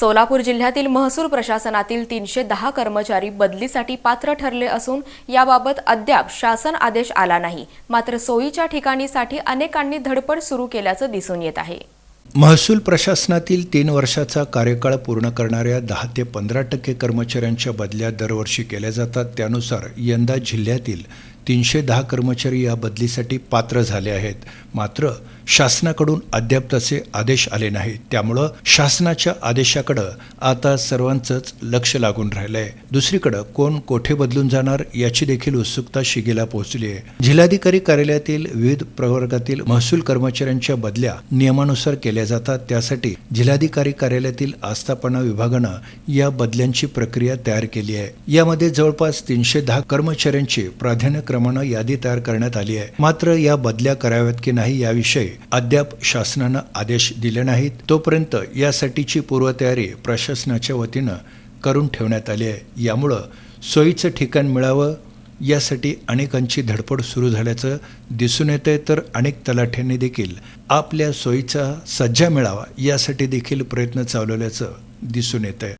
सोलापूर जिल्ह्यातील महसूल प्रशासनातील तीनशे दहा कर्मचारी बदलीसाठी पात्र ठरले असून याबाबत अद्याप शासन आदेश आला नाही. मात्र सोयीच्या ठिकाणीसाठी अनेकांनी धडपड सुरू केल्याचं दिसून येत आहे. महसूल प्रशासनातील तीन वर्षाचा कार्यकाळ पूर्ण करणाऱ्या दहा ते पंधरा टक्के कर्मचाऱ्यांच्या बदल्या दरवर्षी केल्या जातात. त्यानुसार यंदा जिल्ह्यातील तीनशे दहा कर्मचारी या बदलीसाठी पात्र झाले आहेत. मात्र शासनाकडून अद्याप तसे आदेश आले नाहीत. त्यामुळं शासनाच्या आदेशाकडं आता सर्वांचंच लक्ष लागून राहिलंय. दुसरीकडं कोण कोठे बदलून जाणार याची देखील उत्सुकता शिगेला पोहोचली आहे. जिल्हाधिकारी कार्यालयातील विविध प्रवर्गातील महसूल कर्मचाऱ्यांच्या बदल्या नियमानुसार केल्या जातात. त्यासाठी जिल्हाधिकारी कार्यालयातील आस्थापना विभागानं या बदल्यांची प्रक्रिया तयार केली आहे. यामध्ये जवळपास तीनशे दहा कर्मचाऱ्यांची प्राधान्यक्रमानं यादी तयार करण्यात आली आहे. मात्र या बदल्या कराव्यात की नाही याविषयी अद्याप शासनानं आदेश दिले नाहीत. तोपर्यंत यासाठीची पूर्वतयारी प्रशासनाच्या वतीनं करून ठेवण्यात आली आहे. यामुळं सोयीचं ठिकाण मिळावं यासाठी अनेकांची धडपड सुरू झाल्याचं दिसून येतंय. तर अनेक तलाठ्यांनी देखील आपल्या सोयीचा सज्जा मिळावा यासाठी देखील प्रयत्न चालवल्याचं दिसून येत आहे